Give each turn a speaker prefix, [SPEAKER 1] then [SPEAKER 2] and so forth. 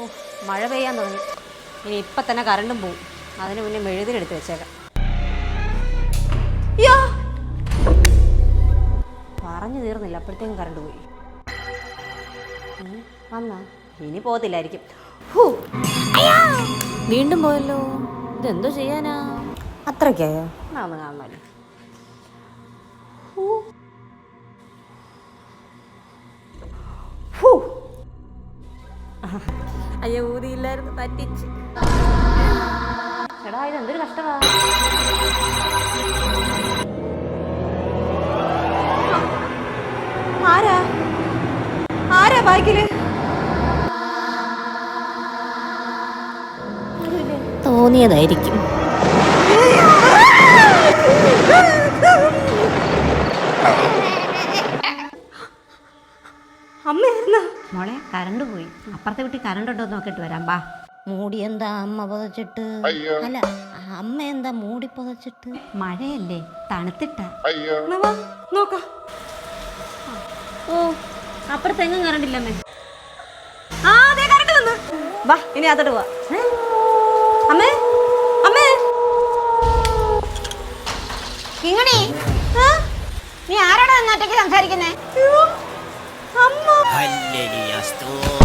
[SPEAKER 1] ഓ മഴ പെയ്യാൻ തുടങ്ങി. ഇനി ഇപ്പം തന്നെ കറണ്ടും പോവും. അതിന് മുന്നേ മെഴുതിലെടുത്ത് വെച്ചേക്കാം! പറഞ്ഞു തീർന്നില്ല. അപ്പോഴത്തേക്കും കറണ്ട് പോയി. വന്നാ. ഇനി പോകത്തില്ലായിരിക്കും! വീണ്ടും പോയല്ലോ. ഇതെന്തോ ചെയ്യാനാ? അത്രയ്ക്കായോ? എന്നാ അയ്യോ ഊതിയില്ലായിരുന്നു പറ്റിച്ച്. എടാ ഇത് എന്തൊരു കഷ്ടമാ. ആരാ? ആരാ ബാക്കിൽ തോന്നിയതായിരിക്കും. അമ്മയായിരുന്ന? മോളെ കറണ്ട് പോയി. അപ്പുറത്തെ വീട്ടിൽ കറണ്ട് ഉണ്ടോ എന്ന് നോക്കിയിട്ട് വരാം ബാ.
[SPEAKER 2] മൂടി എന്താ അമ്മ പുതച്ചിട്ട്? അല്ല അമ്മ എന്താ മൂടി പുതച്ചിട്ട്?
[SPEAKER 1] മഴയല്ലേ തണുത്തിട്ട.
[SPEAKER 3] അയ്യോ.
[SPEAKER 1] എന്നാ വാ, നോക്കാം. ഓ അപ്പുറത്തെങ്ങും കറണ്ട് ഇല്ലമ്മേ ആ അതെ കറണ്ട് വന്നു. വാ ഇനി അതോട്ട് പോവാ. അമ്മേ അമ്മേ.
[SPEAKER 2] കിങ്ങണി നീ ആരോടാ ഒറ്റയ്ക്ക് സംസാരിക്കുന്നേ?
[SPEAKER 1] അയ്യോ, അമ്മ
[SPEAKER 4] ഹല്ലേലൂയ, സ്തോത്രം